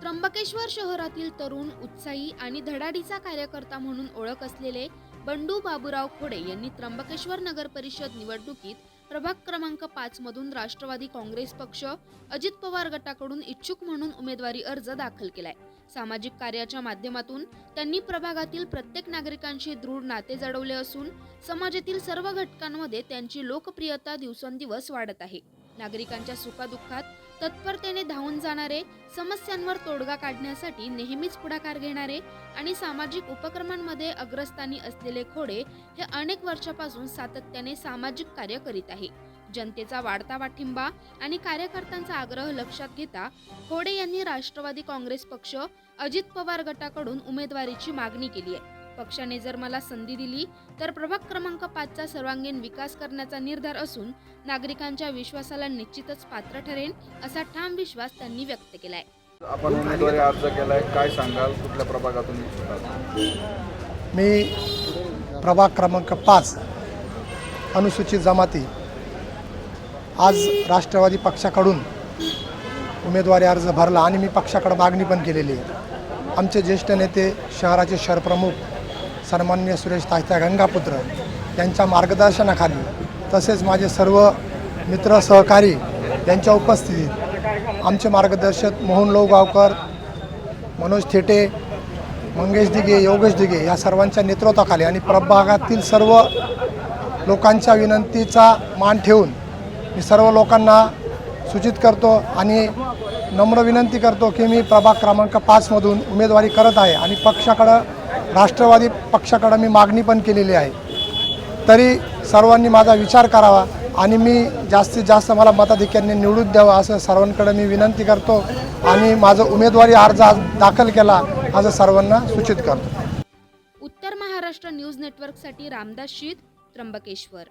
त्र्यंबकेश्वर शहरातील तरुण उत्साही आणि धडाडीचा कार्यकर्ता म्हणून ओळख असलेले बंडू बाबूराव खोडे यांनी त्र्यंबकेश्वर नगर परिषद निवडणुकीत प्रभाग क्रमांक पाच मधून राष्ट्रवादी काँग्रेस पक्ष अजित पवार गटाकडून इच्छुक म्हणून उमेदवारी अर्ज दाखल केलाय. सामाजिक कार्याच्या माध्यमातून त्यांनी प्रभागातील प्रत्येक नागरिकांशी दृढ नाते जडवले असून समाजातील सर्व घटकांमध्ये त्यांची लोकप्रियता दिवसेंदिवस वाढत आहे. नागरिकांच्या सुखादुःखात तत्परतेने धावून जाणारे समस्यांवर तोडगा काढण्यासाठी नेहमीच पुढाकार घेणारे आणि सामाजिक उपक्रमांमध्ये अग्रस्थानी असलेले खोडे हे अनेक वर्षापासून सातत्याने सामाजिक कार्य करीत आहे. जनतेचा वाढता पाठिंबा आणि कार्यकर्त्यांचा आग्रह लक्षात घेता खोडे यांनी राष्ट्रवादी काँग्रेस पक्ष अजित पवार गटाकडून उमेदवारीची मागणी केली आहे. पक्षाने जर मला संधी दिली तर प्रभाग क्रमांक पाचचा सर्वांगीण विकास करण्याचा निर्धार असून नागरिकांच्या विश्वासाला निश्चितच पात्र ठरेन असा ठाम विश्वास त्यांनी व्यक्त केलाय. आपण उमेदवारी अर्ज केलाय काय सांगाल? कुठल्या प्रभागातून? मी प्रभाग क्रमांक पाच अनुसूचित जमाती आज राष्ट्रवादी पक्षाकडून उमेदवारी अर्ज भरला आणि मी पक्षाकडे मागणी पण केलेली आहे. आमचे ज्येष्ठ नेते शहराचे शहरप्रमुख सन्मान्य सुरेश तात्या गंगापुत्र यांच्या मार्गदर्शनाखाली तसेच माझे सर्व मित्र सहकारी यांच्या उपस्थितीत आमचे मार्गदर्शक मोहन लोगावकर मनोज थेटे मंगेश दिघे योगेश दिघे या सर्वांच्या नेतृत्वाखाली आणि प्रभागातील सर्व लोकांच्या विनंतीचा मान ठेवून मी सर्व लोकांना सूचित करतो आणि नम्र विनंती करतो की मी प्रभाग क्रमांक पाचमधून उमेदवारी करत आहे आणि पक्षाकडं राष्ट्रवादी पक्षाकडं मी मागणी पण केलेली आहे. तरी सर्वांनी माझा विचार करावा आणि मी जास्तीत जास्त मला मताधिक्यांनी निवडून द्यावं असं सर्वांकडे मी विनंती करतो आणि माझं उमेदवारी अर्ज आज दाखल केला असं सर्वांना सूचित करतो. उत्तर महाराष्ट्र न्यूज नेटवर्कसाठी रामदास शीत त्र्यंबकेश्वर.